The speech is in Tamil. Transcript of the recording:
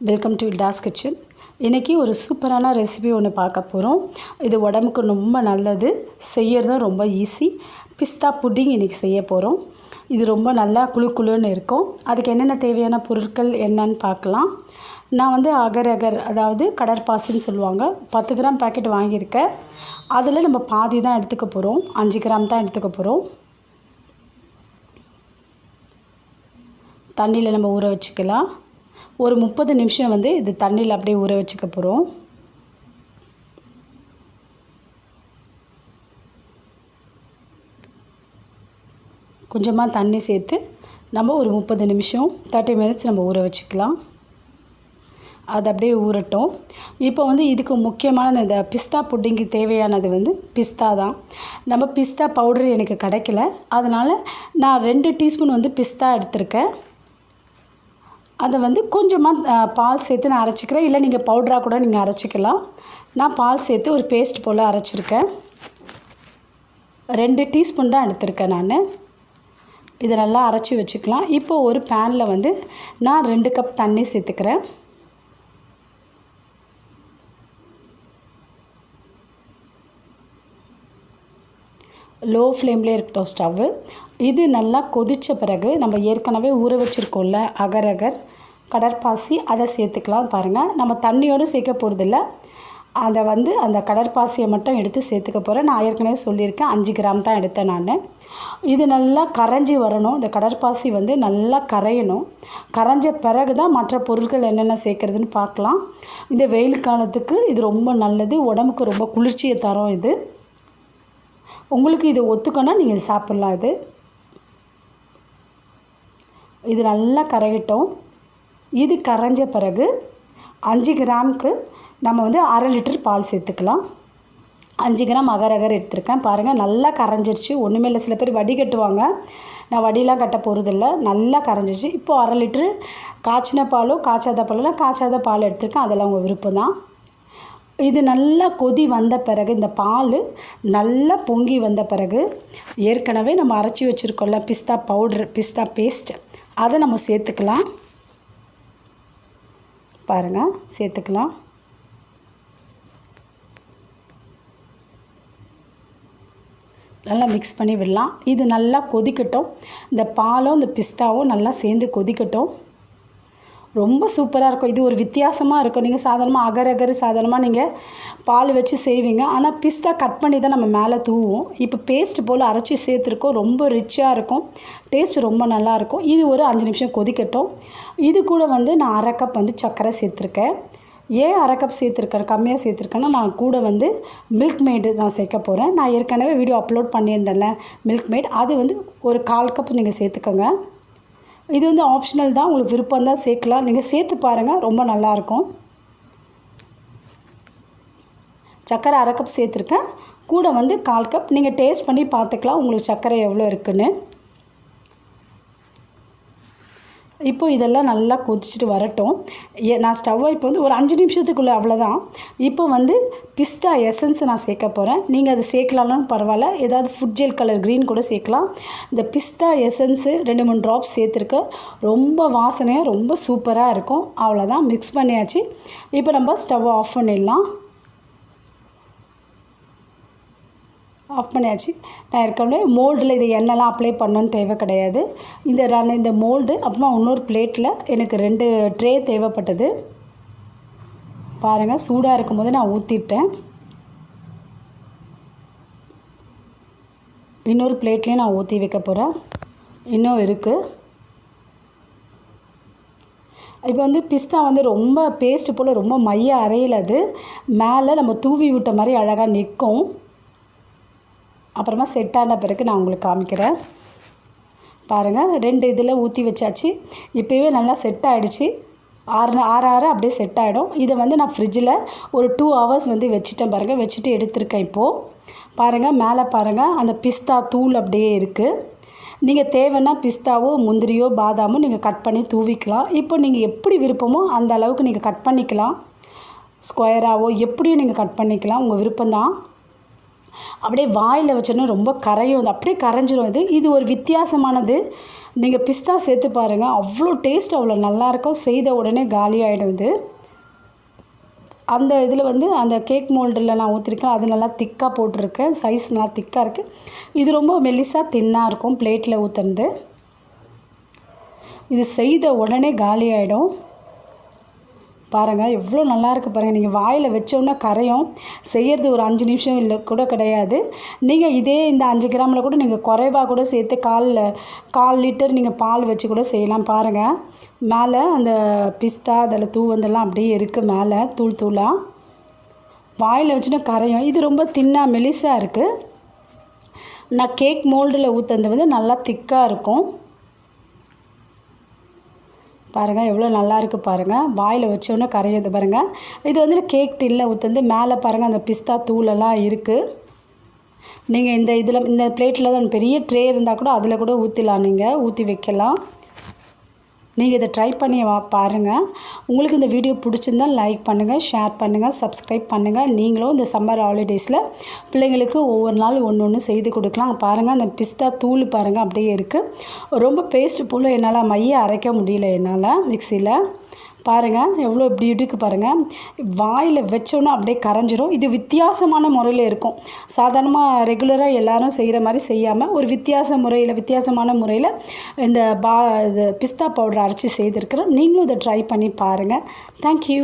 வெல்கம் டு டாஸ் கிச்சன் இன்றைக்கி ஒரு சூப்பரான ரெசிபி ஒன்று பார்க்க போகிறோம் இது உடம்புக்கு ரொம்ப நல்லது செய்யறதும் ரொம்ப ஈஸி பிஸ்தா புட்டிங் இன்றைக்கி செய்ய போகிறோம் இது ரொம்ப நல்லா குழு குழுன்னு இருக்கும். அதுக்கு என்னென்ன தேவையான பொருட்கள் என்னன்னு பார்க்கலாம். நான் வந்து அகர் அகர் அதாவது கடற்பாசின்னு சொல்லுவாங்க. பத்து கிராம் பாக்கெட் வாங்கியிருக்கேன். அதில் நம்ம பாதி தான் எடுத்துக்க போகிறோம் அஞ்சு கிராம் தான் எடுத்துக்க போகிறோம் தண்ணியில் நம்ம ஊற வச்சுக்கலாம். ஒரு முப்பது நிமிஷம் வந்து இது தண்ணியில் அப்படியே ஊற வச்சுக்க போகிறோம் கொஞ்சமாக தண்ணி சேர்த்து நம்ம ஒரு முப்பது நிமிஷம் தேர்ட்டி மினிட்ஸ் நம்ம ஊற வச்சுக்கலாம். அது அப்படியே ஊறட்டும். இப்போ வந்து இதுக்கு முக்கியமான இந்த பிஸ்தா புட்டிங்க்கு தேவையானது வந்து பிஸ்தா தான். நம்ம பிஸ்தா பவுடர் எனக்கு கிடைக்கல. அதனால் நான் ரெண்டு டீஸ்பூன் வந்து பிஸ்தா எடுத்திருக்கேன். அதை வந்து கொஞ்சமாக பால் சேர்த்து நான் அரைச்சிக்கிறேன். இல்லை நீங்கள் பவுடராக கூட நீங்கள் அரைச்சிக்கலாம். நான் பால் சேர்த்து ஒரு பேஸ்ட் போல் அரைச்சிருக்கேன். ரெண்டு டீஸ்பூன் தான் எடுத்திருக்கேன் நான். இதை நல்லா அரைச்சி வச்சுக்கலாம். இப்போ ஒரு பேனில் வந்து நான் ரெண்டு கப் தண்ணி சேர்த்துக்கிறேன். லோ ஃப்ளேம்லேயே இருக்கட்டும் ஸ்டவ்வு இது நல்லா கொதித்த பிறகு நம்ம ஏற்கனவே ஊற வச்சுருக்கோம்ல அகர் அகர் கடற்பாசி அதை சேர்த்துக்கலாம் பாருங்கள் நம்ம தண்ணியோடு சேர்க்க போகிறதில்ல அதை வந்து அந்த கடற்பாசியை மட்டும் எடுத்து சேர்த்துக்க போகிறேன் நான் ஏற்கனவே சொல்லியிருக்கேன் அஞ்சு கிராம் தான் எடுத்தேன் நான். இது நல்லா கரைஞ்சி வரணும். இந்த கடற்பாசி வந்து நல்லா கரையணும். கரைஞ்ச பிறகு தான் மற்ற பொருட்கள் என்னென்ன சேர்க்குறதுன்னு பார்க்கலாம். இந்த வெயில் காலத்துக்கு இது ரொம்ப நல்லது. உடம்புக்கு ரொம்ப குளிர்ச்சியை தரும் இது. உங்களுக்கு இது ஒத்துக்கனா நீங்கள் சாப்பிட்லாம் இது. இது நல்லா கரையட்டும். இது கரைஞ்ச பிறகு அஞ்சு கிராமுக்கு நம்ம வந்து அரை லிட்டர் பால் சேர்த்துக்கலாம். அஞ்சு கிராம் அகரகர் எடுத்திருக்கேன். பாருங்கள் நல்லா கரைஞ்சிருச்சு. ஒன்றுமே இல்லை. சில பேர் வடி கட்டுவாங்க. நான் வடிலாம் கட்ட போகிறதில்ல நல்லா கரைஞ்சிச்சு இப்போது அரை லிட்ரு காய்ச்சின பாலோ காய்ச்சாத பாலோ காய்ச்சாத பால் எடுத்திருக்கேன். அதெல்லாம் உங்கள் விருப்பம் தான் இது நல்லா கொதி வந்த பிறகு இந்த பால் நல்லா பொங்கி வந்த பிறகு ஏற்கனவே நம்ம அரைச்சி வச்சுருக்கோம்ல பிஸ்தா பவுட்ரு பிஸ்தா பேஸ்ட் அதை நம்ம சேர்த்துக்கலாம். பாருங்கள் சேர்த்துக்கலாம். நல்லா மிக்ஸ் பண்ணி விடலாம். இது நல்லா கொதிக்கட்டும். இந்த பாலும் இந்த பிஸ்தாவும் நல்லா சேர்ந்து கொதிக்கட்டும். ரொம்ப சூப்பராக இருக்கும். இது ஒரு வித்தியாசமாக இருக்கும். நீங்கள் சாதாரணமாக அகர் அகர் சாதாரணமாக நீங்கள் பால் வச்சு செய்வீங்க. ஆனால் பிஸ்தா கட் பண்ணி தான் நம்ம மேலே தூவோம். இப்போ பேஸ்ட் போல் அரைச்சி சேர்த்துருக்கோம். ரொம்ப ரிச்சாக இருக்கும். டேஸ்ட் ரொம்ப நல்லாயிருக்கும் இது ஒரு அஞ்சு நிமிஷம் கொதிக்கட்டும். இது கூட வந்து நான் அரை கப் வந்து சர்க்கரை சேர்த்துருக்கேன். ஏன் அரை கப் சேர்த்துருக்கேன்? கம்மியாக சேர்த்துருக்கேன்னா நான் கூட வந்து மில்க் மேடு நான் சேர்க்க போகிறேன் நான் ஏற்கனவே வீடியோ அப்லோட் பண்ணியிருந்தேன்ல மில்க் மேட் அது வந்து ஒரு கால் கப் நீங்கள் சேர்த்துக்கோங்க. இது வந்து ஆப்ஷனல் தான். உங்களுக்கு விருப்பம் தான் சேர்க்கலாம். நீங்கள் சேர்த்து பாருங்கள் ரொம்ப நல்லாயிருக்கும். சர்க்கரை அரை கப் சேர்த்துருக்கேன். கூட வந்து கால் கப் நீங்கள் டேஸ்ட் பண்ணி பார்த்துக்கலாம். உங்களுக்கு சர்க்கரை எவ்வளோ இருக்குன்னு. இப்போ இதெல்லாம் நல்லா கொதிச்சுட்டு வரட்டும். ஏ நான் ஸ்டவ்வை இப்போ வந்து ஒரு அஞ்சு நிமிஷத்துக்குள்ளே அவ்வளோதான் இப்போ வந்து பிஸ்டா எசன்ஸ் நான் சேர்க்க போகிறேன் நீங்கள் அது சேர்க்கலாம்னு பரவாயில்ல. ஏதாவது ஃபுட் ஜெல் கலர் க்ரீன் கூட சேர்க்கலாம். இந்த பிஸ்டா எசன்ஸு ரெண்டு மூணு ட்ராப்ஸ் சேர்த்துருக்க. ரொம்ப வாசனையாக ரொம்ப சூப்பராக இருக்கும். அவ்வளோதான் மிக்ஸ் பண்ணியாச்சு. இப்போ நம்ம ஸ்டவ்வை ஆஃப் பண்ணிடலாம். ஆஃப் பண்ணியாச்சு. நான் ஏற்கனவே மோல்டில் இது எண்ணெய்லாம் அப்ளை பண்ணணுன்னு தேவை கிடையாது. இந்த நான் இந்த மோல்டு அப்புறமா இன்னொரு பிளேட்டில் எனக்கு ரெண்டு ட்ரே தேவைப்பட்டது. பாருங்கள் சூடாக இருக்கும்போது நான் ஊற்றிட்டேன் இன்னொரு பிளேட்லேயும் நான் ஊற்றி வைக்க போகிறேன் இன்னும் இருக்குது இப்போ வந்து பிஸ்தா வந்து ரொம்ப பேஸ்ட் போல் ரொம்ப மைய அரையில் அது. மேலே நம்ம தூவி விட்ட மாதிரி அழகாக நிற்கும் அப்புறமா செட் ஆன பிறகு நான் உங்களுக்கு காமிக்கிறேன். பாருங்கள் ரெண்டு இதில் ஊற்றி வச்சாச்சு. இப்போவே நல்லா செட் ஆகிடுச்சு ஆறு ஆறு ஆறு அப்படியே செட் ஆகிடும் இதை வந்து நான் ஃப்ரிட்ஜில் ஒரு டூ ஹவர்ஸ் வந்து வச்சுட்டேன் பாருங்கள் வச்சுட்டு எடுத்திருக்கேன் இப்போது பாருங்கள் மேலே பாருங்கள் அந்த பிஸ்தா தூள் அப்படியே இருக்குது நீங்கள் தேவைன்னா பிஸ்தாவோ முந்திரியோ பாதாமோ நீங்கள் கட் பண்ணி தூவிக்கலாம். இப்போ நீங்கள் எப்படி விருப்பமோ அந்த அளவுக்கு நீங்கள் கட் பண்ணிக்கலாம். ஸ்கொயராகவோ எப்படியும் நீங்கள் கட் பண்ணிக்கலாம். உங்கள் விருப்பம்தான். அப்படியே வாயில் வச்சோன்னா ரொம்ப கரையும் அது அப்படியே கரைஞ்சிரும் இது. இது ஒரு வித்தியாசமானது. நீங்கள் பிஸ்தா சேர்த்து பாருங்கள் அவ்வளோ டேஸ்ட் அவ்வளோ நல்லாயிருக்கும். செய்த உடனே காலி ஆகிடும் இது. அந்த இதில் வந்து அந்த கேக் மோல்டில் நான் ஊற்றிருக்கேன் அது நல்லா திக்காக போட்டிருக்கேன். சைஸ் நல்லா திக்காக இருக்குது இது ரொம்ப மெல்லிஸாக தின்னாக இருக்கும். பிளேட்டில் ஊற்றுனது இது செய்த உடனே காலி ஆகிடும் பாருங்கள் எவ்வளோ நல்லாயிருக்கு பாருங்கள் நீங்கள் வாயில் வச்சோன்னா கரையும் செய்கிறது ஒரு அஞ்சு நிமிஷம் இல்லை கூட கிடையாது. நீங்கள் இதே இந்த அஞ்சு கிராமில் கூட நீங்கள் குறைவாக கூட சேர்த்து காலில் கால் லிட்டர் நீங்கள் பால் வச்சு கூட செய்யலாம் பாருங்கள் மேலே அந்த பிஸ்தா அதில் தூவந்தெல்லாம் அப்படியே இருக்குது மேலே தூள் தூளாக வாயில் வச்சுன்னா கரையும். இது ரொம்ப தின்னாக மெலிசாக இருக்குது நான் கேக் மோல்டில் ஊற்றுறது வந்து நல்லா திக்காக இருக்கும். பாருங்கள் எவ்வளோ நல்லா இருக்குது பாருங்கள் வாயில் வச்சோன்னே கரையுது பாருங்கள் இது வந்து கேக் டில்ல ஊற்றுந்து மேலே பாருங்கள் அந்த பிஸ்தா தூளெல்லாம் இருக்குது நீங்கள் இந்த இதில் இந்த பிளேட்டில் தான் பெரிய ட்ரே இருந்தால் கூட அதில் கூட ஊற்றிலாம் நீங்கள் ஊற்றி வைக்கலாம். நீங்கள் இதை ட்ரை பண்ணி வா பாருங்கள் உங்களுக்கு இந்த வீடியோ பிடிச்சிருந்தால் லைக் பண்ணுங்கள் ஷேர் பண்ணுங்கள் சப்ஸ்கிரைப் பண்ணுங்கள் நீங்களும் இந்த சம்மர் ஹாலிடேஸில் பிள்ளைங்களுக்கு ஒவ்வொரு நாள் ஒன்று ஒன்று செய்து கொடுக்கலாம். பாருங்கள் அந்த பிஸ்தா தூள் பாருங்கள் அப்படியே இருக்குது ரொம்ப பேஸ்ட் போல் என்னால் மைய அரைக்க முடியல என்னால் மிக்சியில் பாருங்கள் எவ்வளோ இப்படி இருக்குது பாருங்கள் வாயில் வச்சோன்னா அப்படியே கரைஞ்சிரும். இது வித்தியாசமான முறையில் இருக்கும். சாதாரணமாக ரெகுலராக எல்லாரும் செய்கிற மாதிரி செய்யாமல் ஒரு வித்தியாச முறையில் வித்தியாசமான முறையில் இந்த பா இது பிஸ்தா பவுடர் அரைச்சி செய்திருக்கிறேன் நீங்களும் இதை ட்ரை பண்ணி பாருங்கள் தேங்க்யூ